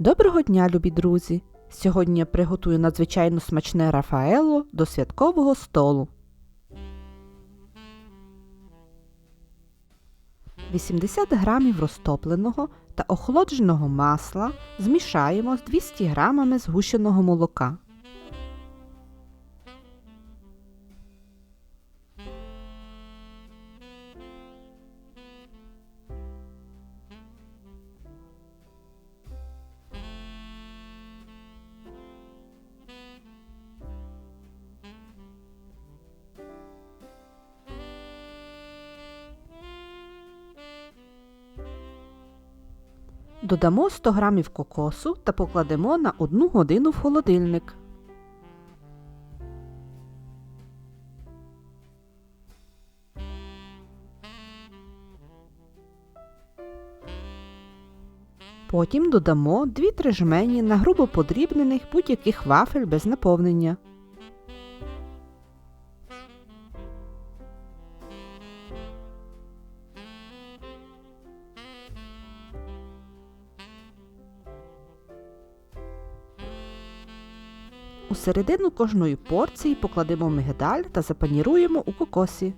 Доброго дня, любі друзі! Сьогодні я приготую надзвичайно смачне рафаело до святкового столу. 80 грамів розтопленого та охолодженого масла змішаємо з 200 грамами згущеного молока. Додамо 100 грамів кокосу та покладемо на 1 годину в холодильник. Потім додамо 2-3 жмені на грубо подрібнених будь-яких вафель без наповнення. У середину кожної порції покладемо мигдаль та запаніруємо у кокосі.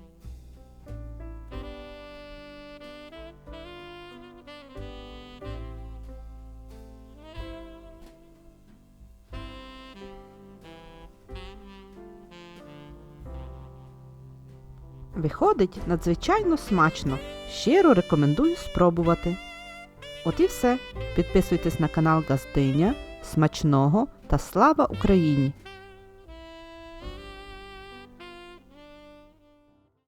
Виходить надзвичайно смачно. Щиро рекомендую спробувати. От і все. Підписуйтесь на канал Газдиня. Смачного та слава Україні!